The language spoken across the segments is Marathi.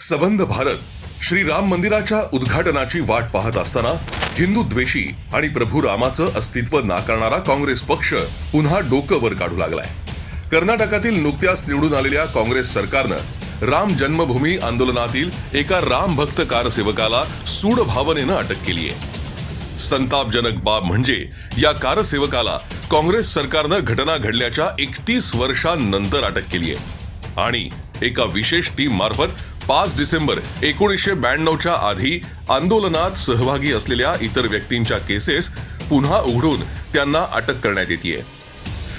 सबंध भारत श्री राम मंदिराच्या उद्घाटनाची वाट पाहत असताना हिंदू द्वेषी आणि प्रभू रामाचं अस्तित्व नाकारणारा काँग्रेस पक्ष पुन्हा डोकं वर काढू लागलाय. कर्नाटकातील नुकत्याच निवडून आलेल्या काँग्रेस सरकारनं राम जन्मभूमी आंदोलनातील एका राम भक्त कारसेवकाला सूड भावनेनं अटक केली आहे. संतापजनक बाब म्हणजे या कारसेवकाला काँग्रेस सरकारनं घटना घडल्याच्या एकतीस वर्षांनंतर अटक केली आहे. आणि एका विशेष टीम मार्फत पाच डिसेंबर एकोणीसशे ब्याण्णवच्या आधी आंदोलनात सहभागी असलेल्या इतर व्यक्तींच्या केसेस पुन्हा उघडून त्यांना अटक करण्यात येते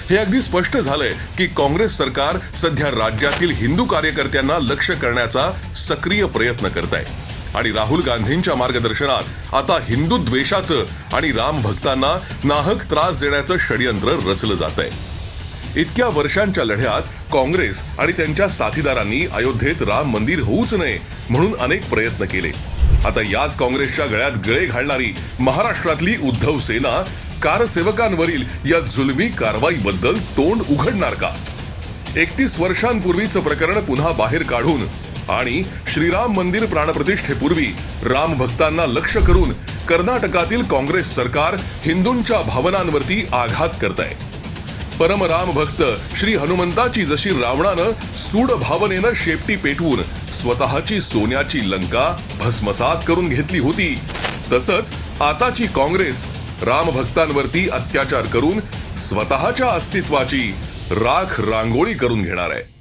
हे अगदी स्पष्ट झालंय की काँग्रेस सरकार सध्या राज्यातील हिंदू कार्यकर्त्यांना लक्ष करण्याचा सक्रिय प्रयत्न करत आहे आणि राहुल गांधींच्या मार्गदर्शनात आता हिंदू द्वेषाचं आणि राम भक्तांना नाहक त्रास देण्याचं षडयंत्र रचलं जात आहे इतक्या वर्षांच्या लढ्यात काँग्रेस आणि त्यांच्या साथीदारांनी अयोध्येत राम मंदिर होऊच नये म्हणून अनेक प्रयत्न केले. आता याच काँग्रेसच्या गळ्यात गळे घालणारी महाराष्ट्रातली उद्धव सेना कारसेवकांवरील या जुलमी कारवाईबद्दल तोंड उघडणार का? एकतीस वर्षांपूर्वीचं प्रकरण पुन्हा बाहेर काढून आणि श्रीराम मंदिर प्राणप्रतिष्ठेपूर्वी राम भक्तांना लक्ष करून कर्नाटकातील काँग्रेस सरकार हिंदूंच्या भावनांवरती आघात करत आहे परमराम भक्त श्री हनुमंताची जशी रावणानं सूड भावनेनं शेपटी पेटवून स्वतःची सोन्याची लंका भस्मसात करून घेतली होती. तसंच आताची काँग्रेस राम भक्तांवरती अत्याचार करून स्वतःच्या अस्तित्वाची राख रांगोळी करून घेणार आहे.